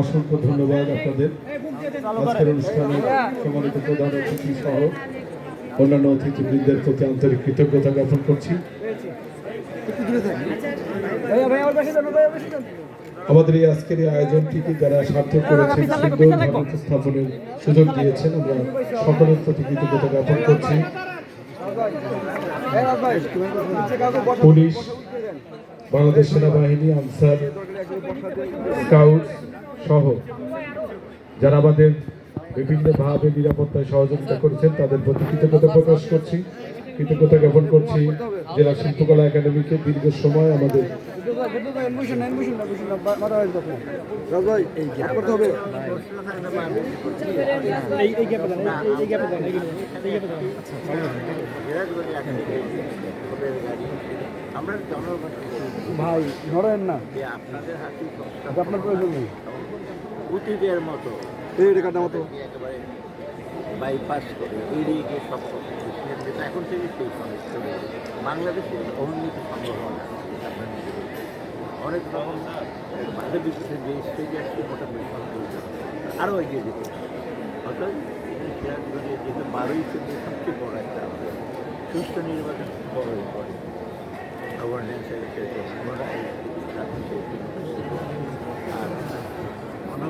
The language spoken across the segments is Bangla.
অসংখ্য ধন্যবাদ আপনাদের। আজকের অনুষ্ঠানে সম্মানিত প্রধান অতিথি সহ অন্যান্য অতিথিবৃন্দের প্রতি আন্তরিক কৃতজ্ঞতা জ্ঞাপন করছি। আমাদের এই আজকের এই আয়োজনটিকে যারা সার্থক করেছেন সুন্দরভাবে উপস্থাপনের সুযোগ দিয়েছেন, আমরা সকলের প্রতি কৃতজ্ঞতা জ্ঞাপন করছি। পুলিশ বাংলাদেশ সেনাবাহিনী, আনসার স্কাউট সহ যারা আমাদের বিভিন্নভাবে নিরাপত্তায় সহযোগিতা করেছেন, তাদের প্রতি কৃতজ্ঞতা প্রকাশ করছি। কৃতজ্ঞতা জ্ঞাপন করছি জেলা শিল্পকলা একাডেমিকে দীর্ঘ সময় আমাদের আমরা ভাই ধরেন না। যে আপনাদের হাতে এটা আপনার প্রয়োজন নেই। অতীতের মতো। মতো। একেবারে বাইপাস করে এড়িয়ে গিয়ে সব কিছু এখন থেকে সেই সমস্ত বাংলাদেশের অন্যত সম্ভাবনা আপনার অনেক রকম বাধা বিপত্তি যে স্টেজে আসছে মোটামুটি আরও এগিয়ে যেতে। অর্থাৎ সিরাজগঞ্জে যেহেতু বারোই ফেব্রুয়ারি সবচেয়ে বড় একটা আমাদের সুস্থ নির্বাচন বড় ইম্পর্টেন্ট গভর্নেন্সের আমরা এই রাখছি। আর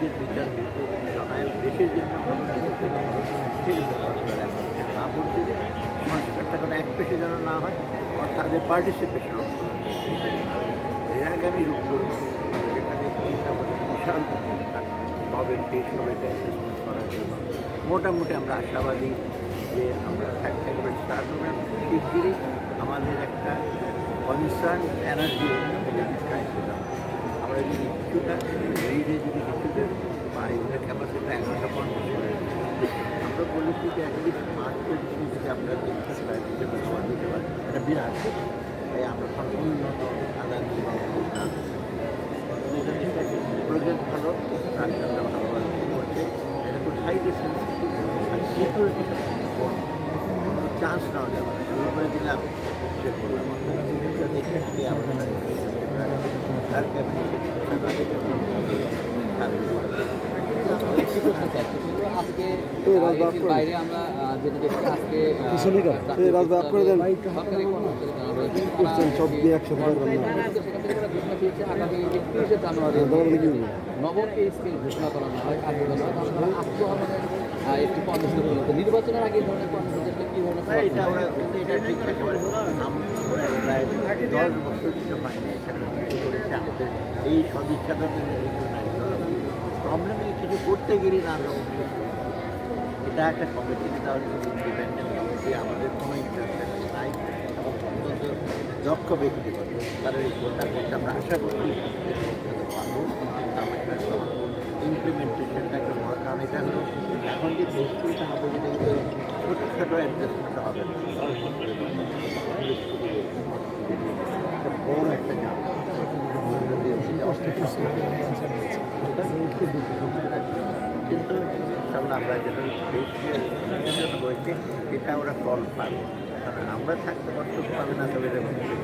নিজের বিচার দেশের জন্য না সংস্কারটা কোনো এক পেশে যেন না হয় আর তাদের পার্টিসিপেশন এর আমি রূপ বিশাল তবে দেশ হবে করার জন্য। মোটামুটি আমরা আশাবাদী যে আমরা একেবারে স্টার্ট হবে। শিগগিরই আমাদের একটা কনসার্ন এনার্জি আমরা যদি কিছুটা রিডে যদি কিছুটা পাই ওদের ক্যাপাসিটি করে আমরা পাই দিতে পারি দিতে পারি এটা বিরাট তাই আমরা কোনো উন্নত প্রজেক্ট ভালো রাজনীতিটা ভালোভাবে করছে এটা তো সাইডে চান্স নেওয়া যাবে দিলাম সে করলাম দেখে দেখে নবম পে স্কেল ঘোষণা করা হয় কার্যকর একটি কর্মসূচি গ্রহণ করছে। আগে ধরনের কর্মসূচি আসলে কি ধরনের এটা আমরা এটা ঠিক প্রায় দশ বছর কিছু হয়নি করেছে আমাদের এই সদিচ্ছাটা প্রবলেম কিছু করতে গেলে না রকম এটা একটা কমিটি আমাদের কোনো ইন্টারেস্ট নাই। এবং অত্যন্ত দক্ষ ব্যক্তিগত তারা এই আমরা আশা করি পারব ইমপ্লিমেন্টেশনটা একটা কারণ এটা হলো, এখন যে প্রস্তুতিটা হবে যেটা কিন্তু ছোটখাটো অ্যাডজাস্টমেন্ট হবে বড় একটা কিন্তু আমরা বইতে এটা ওরা ফল পাবে। আমরা থাকতে কষ্ট পাবে না তবে মনে করি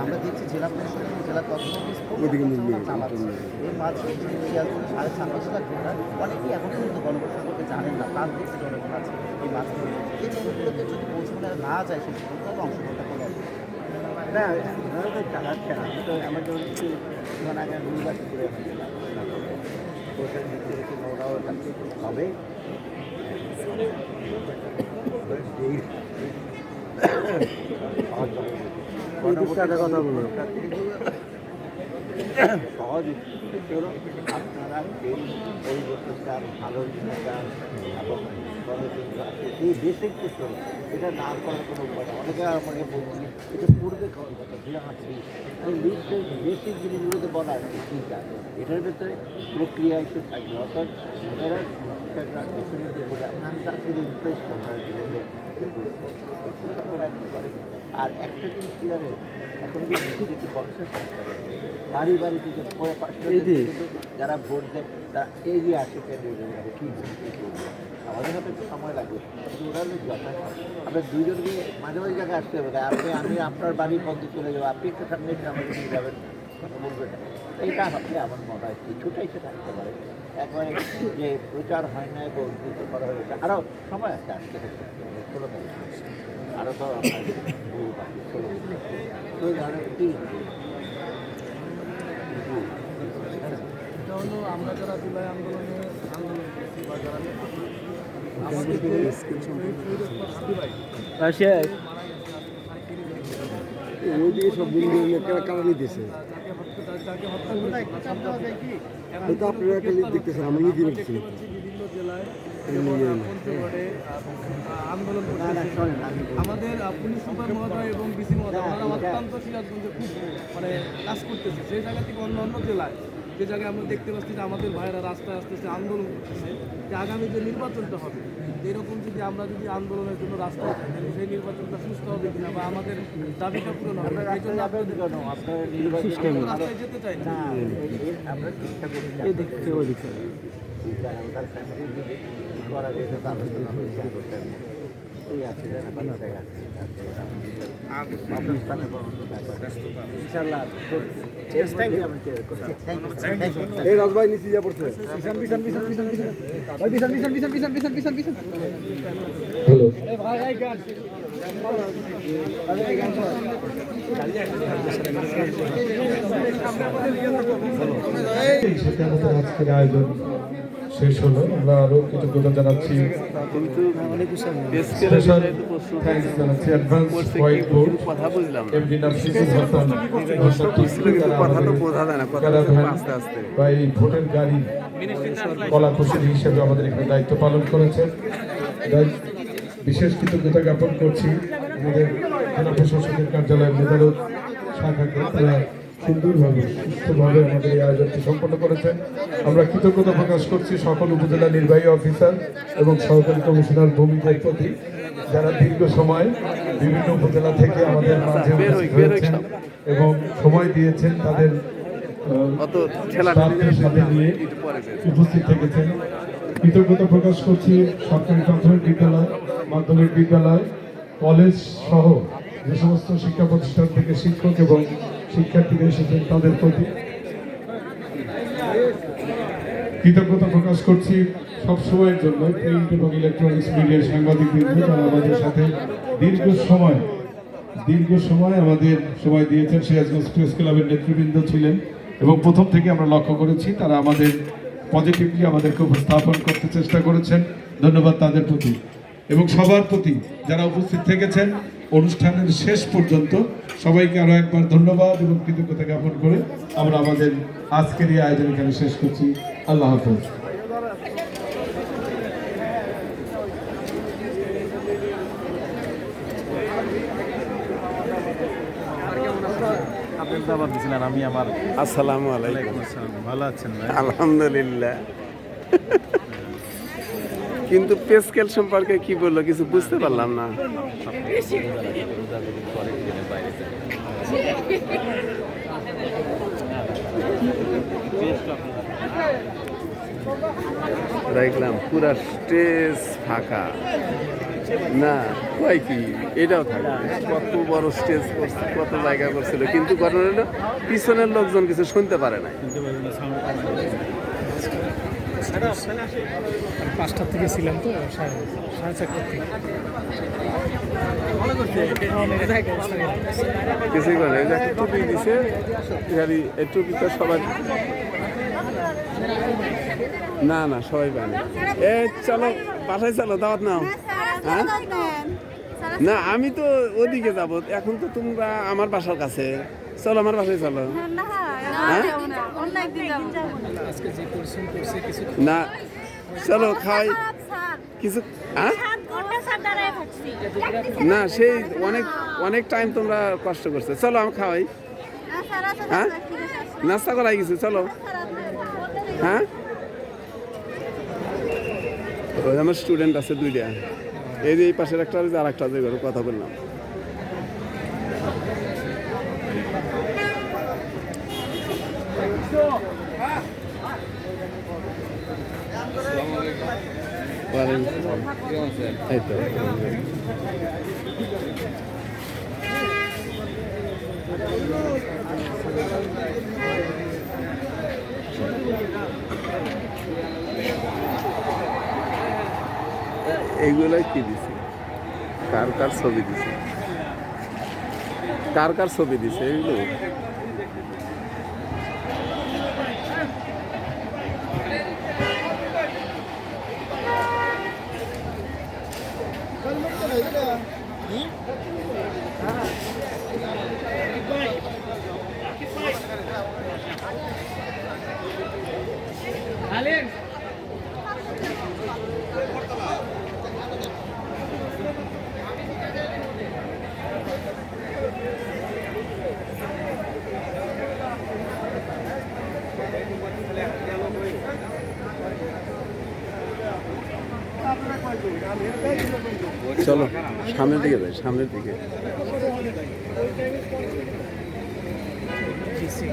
আমরা দেখছি জেলা প্রশাসন জেলা এর মাঝে সাড়ে ছাব্বিশ লাখ ভোটার অনেকেই এখন পর্যন্ত গণপ্রশাসনকে জানেন না তার দিক জনগণ আছে এই মাঝগুলো এই জায়গাগুলোতে যদি পৌঁছানো না যায় সেই ভোটটা অংশগ্রহণটা করে না তো চালাচ্ছে তো যেমন আগে করে ভোটের ভিত্তি রেখে ওরাও হবে। একটা কথা বলুন। সহজ আপনারা এই পরিবর্তনটা ভালো আছে এই বেসিক কিছু এটা না করার কোনো উপায় নেই অনেকে আমাকে বলছি এটা পূর্বে করার কথা যে বেসিক জিনিসগুলোতে বলা আছে ঠিক আছে এটার ভেতরে প্রক্রিয়া একটু থাকবে অর্থাৎ এরা আর একটা জিনিস কি জানেন এখন কি কিছু বক্সের বাড়ি বাড়ি থেকে। যারা ভোট দেয় তারা এগিয়ে আসে ক্যান্ডিডেট কি একটু সময় লাগবে। কিন্তু ওরা হলো আমরা দুজনকে মাঝে মাঝে জায়গায় আসতে হবে। আপনি, আমি আপনার বাড়ি পর্যন্ত চলে যাব আপনি একটু সামনে এসে আমাকে নিয়ে যাবেন। বলবেন। এইটা হচ্ছে আমার মনে হয় কিছুটা এসে থাকতে পারে। একবারে যে প্রচার হয় না এবং করা হয়েছে আরও সময় আছে আসতে ষোলো তারিখ। আরও তো আপনার ষোলো। তো ধরেন আমরা যারা জুলাই আন্দোলনে আন্দোলন করছি বা যারা আমাদের পুলিশ সুপার মহোদয় এবং ডিসি মহোদয় অত্যন্ত সিরাজগঞ্জে খুব মানে কাজ করতেছে। সেই জায়গা থেকে অন্য অন্য জেলায় যে জায়গায় আমরা দেখতে পাচ্ছি যে আমাদের ভাইয়েরা রাস্তায় আসতেছে আন্দোলন করতেছে যে আগামী যে নির্বাচনটা হবে এরকম যদি আমরা যদি আন্দোলনের জন্য রাস্তায় তাহলে সেই নির্বাচনটা সুস্থ হবে কিনা বা আমাদের দাবিটা পূরণ হবে এই জন্য আপনাদের রাস্তায় যেতে চাই না। আমরা চেষ্টা করি এই এই রাজভাই নিচে যা পড়ছে পিছন হ্যালো এই সাথে আমাদের আজকের আয়োজন। শেষ হলো। আমরা আরও কৃতজ্ঞতা জানাচ্ছি। স্পেশাল জানাচ্ছি অ্যাডভান্স হোয়াইট বোর্ড কথা এমডি নাফিসুল হাসান কথা তো বোঝা যায় না কথা আস্তে আস্তে। বা এই ভোটের গাড়ি কলা কুশলী হিসেবে আমাদের এখানে দায়িত্ব পালন করেছে। তাই বিশেষ কৃতজ্ঞতা জ্ঞাপন করছি। আমাদের জেলা প্রশাসকের কার্যালয়ের মেধারক শাখাকে। তারা সুন্দরভাবে সুস্থভাবে আমাদের এই আয়োজনটি সম্পন্ন করেছেন। আমরা কৃতজ্ঞতা প্রকাশ করছি সকল উপজেলা নির্বাহী অফিসার এবং সহকারী কমিশনার ভূমিকার প্রতি যারা দীর্ঘ সময় বিভিন্ন উপজেলা থেকে আমাদের মাঝে উপস্থিত হয়েছেন এবং সময় দিয়েছেন তাদের স্টাফদের সাথে নিয়ে উপস্থিত থেকেছেন। কৃতজ্ঞতা প্রকাশ করছি সরকারি প্রাথমিক বিদ্যালয় মাধ্যমিক বিদ্যালয় কলেজ সহ যে সমস্ত শিক্ষা প্রতিষ্ঠান থেকে শিক্ষক এবং শিক্ষার্থীরা এসেছেন তাদের প্রতি কৃতজ্ঞতা প্রকাশ করছি সব সময়ের জন্য। প্রিন্ট এবং ইলেকট্রনিক্স মিডিয়ার সাংবাদিকবৃন্দ যারা আমাদের সাথে দীর্ঘ সময় দীর্ঘ সময় আমাদের সময় দিয়েছেন। সিরাজগঞ্জ প্রেস ক্লাবের নেতৃবৃন্দ ছিলেন এবং প্রথম থেকে আমরা লক্ষ্য করেছি তারা আমাদের পজিটিভলি আমাদেরকে উপস্থাপন করতে চেষ্টা করেছেন। ধন্যবাদ তাদের প্রতি। এবং সবার প্রতি যারা উপস্থিত থেকেছেন অনুষ্ঠানের শেষ পর্যন্ত সবাইকে আরও একবার ধন্যবাদ এবং কৃতজ্ঞতা জ্ঞাপন করে আমরা আমাদের আজকের এই আয়োজন এখানে শেষ করছি। আল্লাহ হাফেজ। দাবার আমি আমার আসসালামু আলাইকুম। ভালো আছেন ভাই? আলহামদুলিল্লাহ। কিন্তু পেস্কেল সম্পর্কে কি বলল কিছু বুঝতে পারলাম না। দেখলাম পুরা স্টেজ ফাঁকা। না, কয় কি? এটাও থাকে। কত বড় স্টেজ করছে, কত জায়গা করছিল। কিন্তু ঘটনা পিছনের লোকজন কিছু শুনতে পারে না পাঁচটার থেকে ছিলাম তো সাড়ে সাড়ে চারটার থেকে কিছুই করে না। এই যে একটা টুপি দিছে গাড়ি এই টুপিটা সবাই না না সবাই পায় না। এ চলো বাসায় চলো দাওয়াত নাও। হ্যাঁ? না আমি তো ওদিকে যাব। এখন তো তোমরা আমার বাসার কাছে। চলো আমার বাসায় চলো। হ্যাঁ? না চলো খাই। কিছু হ্যাঁ? না সেই অনেক অনেক টাইম তোমরা কষ্ট করছ। চলো আমি খাওয়াই। হ্যাঁ? নাস্তা করাই গেছি চলো। হ্যাঁ? ওই আমার স্টুডেন্ট আছে দুইটা। এই যে এই পাশের একটা আর একটা যে ঘরে কথা বললাম। তো এইগুলোই কি দিছে? কার কার ছবি দিছে? কার কার ছবি দিছে এইগুলো চলো সামনের দিকে যাই সামনের দিকে। Thank খুশি